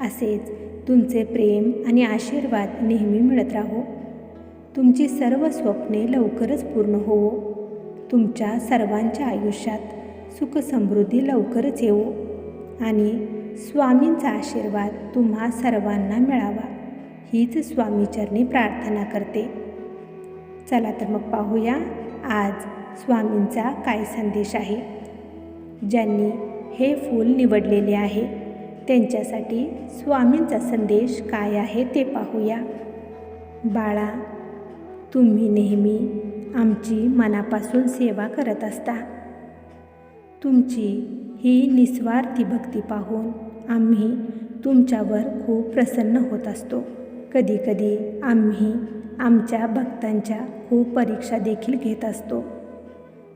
असेच तुमचे प्रेम आणि आशीर्वाद नेहमी मिळत राहो. तुमची सर्व स्वप्ने लवकरच पूर्ण होवो तुमच्या सर्वांच्या आयुष्यात सुखसमृद्धी लवकरच येवो आणि स्वामींचा आशीर्वाद तुम्हा सर्वांना मिळावा. हीच स्वामीचरणी प्रार्थना करते. चला तर मग पाहूया आज स्वामींचा काय संदेश आहे. ज्यांनी हे फूल निवडलेले आहे. त्यांच्यासाठी स्वामींचा संदेश काय आहे ते पाहूया. बाळा तुम्ही नेहमी आमची मनापासून सेवा करत असता. तुमची ही निस्वार्थी भक्ती पाहून आम्ही तुमच्यावर खूप प्रसन्न होत असतो. कधीकधी आम्ही आमच्या भक्तांच्या खूप परीक्षा देखील घेत असतो.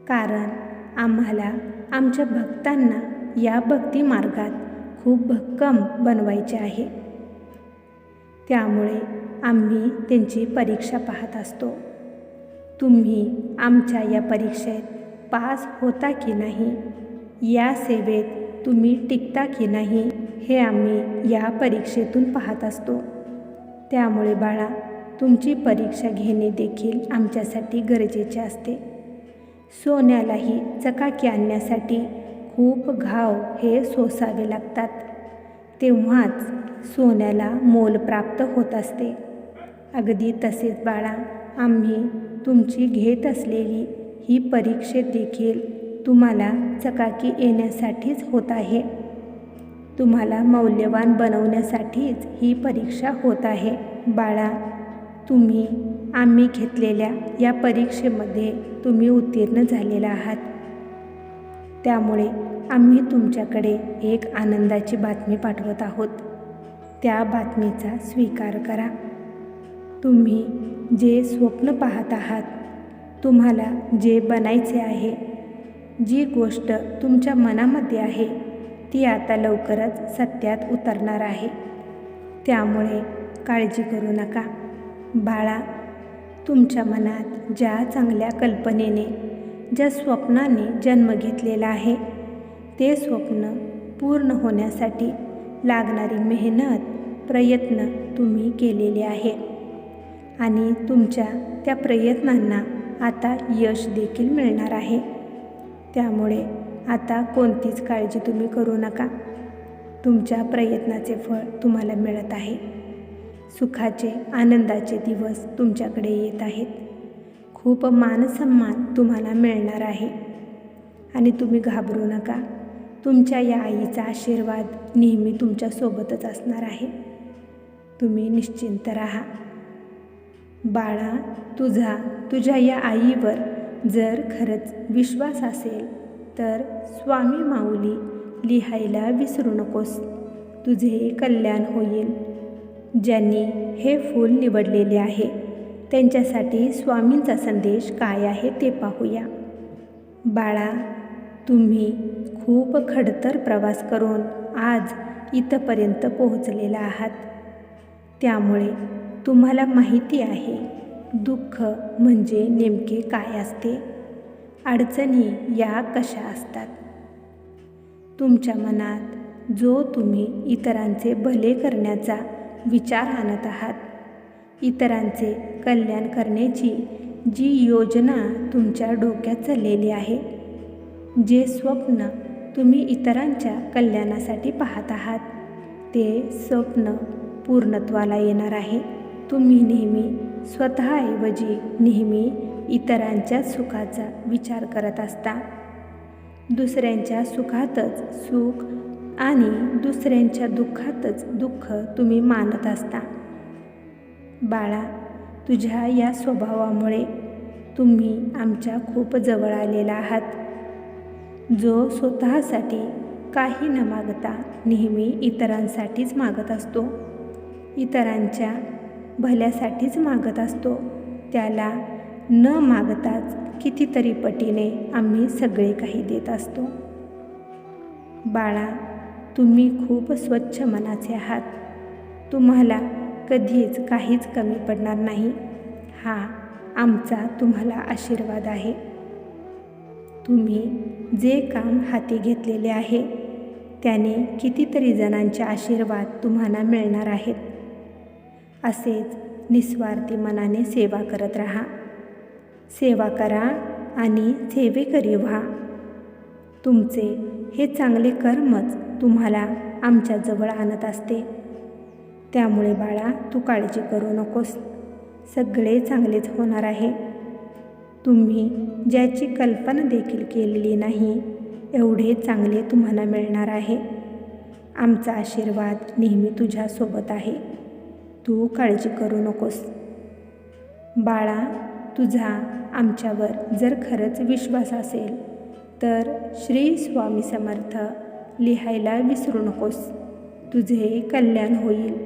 कारण आम्हाला आमच्या भक्तांना या भक्ती मार्गात खूप भक्कम बनवायचे आहे. त्यामुळे आम्ही त्यांची परीक्षा पाहत असतो. तुम्ही आमच्या या परीक्षेत पास होता की नाही? या सेवेत तुम्ही टिकता की नाही? हे आम्ही या परीक्षेतून पाहत असतो. त्यामुळे बाळा तुमची परीक्षा घेणे देखील आमच्यासाठी गरजेचे असते. सोन्यालाही चकाकी आणण्यासाठी खूप घाव हे सोसावे लागतात. तेव्हाच सोन्याला मोल प्राप्त होत असते. अगदी तसेच बाळा आम्ही तुमची घेत असलेली ही परीक्षेत देखील तुम्हाला चकाकी येण्यासाठीच होत आहे. तुम्हाला मौल्यवान बनवण्यासाठीच ही परीक्षा होत आहे. बाळा तुम्ही आम्ही घेतलेल्या या परीक्षेमध्ये तुम्ही उत्तीर्ण झालेला आहात. त्यामुळे आम्ही तुमच्याकडे एक आनंदाची बातमी पाठवत आहोत. त्या बातमीचा स्वीकार करा. तुम्ही जे स्वप्न पाहत आहात तुम्हाला जे बनायचे आहे जी गोष्ट तुमच्या मनामध्ये आहे ती आता लवकरच सत्यात उतरणार आहे. त्यामुळे काळजी करू नका. बाळा तुमच्या मनात ज्या चांगल्या कल्पनेने ज्या स्वप्नाने जन्म घेतलेला आहे ते स्वप्न पूर्ण होण्यासाठी लागणारी मेहनत प्रयत्न तुम्ही केलेले आहे. आणि तुमच्या त्या प्रयत्नांना आता यश देखील मिळणार आहे. त्यामुळे आता कोणतीच काळजी तुम्ही करू नका. तुमच्या प्रयत्नाचे फळ तुम्हाला मिळत आहे. सुखाचे आनंदाचे दिवस तुमच्याकडे येत आहेत. खूप मानसन्मान तुम्हाला मिळणार आहे. आणि तुम्ही घाबरू नका. तुमच्या या आईचा आशीर्वाद नेहमी तुमच्यासोबतच असणार आहे. तुम्ही निश्चिंत राहा. बाळा तुझा तुझ्या या आईवर जर खरंच विश्वास असेल तर स्वामी माऊली लिहायला विसरू नकोस. तुझे कल्याण होईल. ज्यांनी हे फूल निवडलेले आहे त्यांच्यासाठी स्वामींचा संदेश काय आहे ते पाहूया. बाळा तुम्ही खूप खडतर प्रवास करून आज इथंपर्यंत पोहोचलेला आहात. त्यामुळे तुम्हाला माहिती आहे दुःख म्हणजे नेमके काय असते? अडचणी या कशा असतात? तुमच्या मनात जो तुम्ही इतरांचे भले करण्याचा विचार आणत आहात इतरांचे कल्याण करण्याची जी योजना तुमच्या डोक्यात चाललेली आहे जे स्वप्न तुम्ही इतरांच्या कल्याणासाठी पाहत आहात ते स्वप्न पूर्णत्वाला येणार आहे. तुम्ही नेहमी स्वतःऐवजी नेहमी इतरांच्या सुखाचा विचार करत असता. दुसऱ्यांच्या सुखातच सुख आणि दुसऱ्यांच्या दुःखातच दुःख तुम्ही मानत असता. बाळा तुझ्या या स्वभावामुळे तुम्ही आमच्या खूप जवळ आलेला आहात. जो स्वतःसाठी काही न मागता नेहमी इतरांसाठीच मागत असतो. इतरांच्या भल्यासाठीच मागत असतो. त्याला न मागताच कितीतरी पटीने आम्ही सगळे काही देत असतो. बाळा तुम्ही खूप स्वच्छ मनाचे आहात. तुम्हाला कधीच काहीच कमी पडणार नाही. हा आमचा तुम्हाला आशीर्वाद आहे. तुम्ही जे काम हाती घेतलेले आहे त्याने कितीतरी जणांचे आशीर्वाद तुम्हाला मिळणार आहेत. असेच निस्वार्थी मनाने सेवा करत राहा. सेवा करा आणि सेवेकरी व्हा. तुमचे हे चांगले कर्मच तुम्हाला आमच्याजवळ आणत असते. त्यामुळे बाळा तू काळजी करू नकोस. सगळे चांगलेच होणार आहे. तुम्ही ज्याची कल्पना देखील केलेली नाही एवढे चांगले तुम्हाला मिळणार आहे. आमचा आशीर्वाद नेहमी तुझ्यासोबत आहे. तू काळजी करू नकोस. बाळा तुझा आमच्यावर जर खरंच विश्वास असेल तर श्री स्वामी समर्थ लिहायला विसरू नकोस. तुझे कल्याण होईल.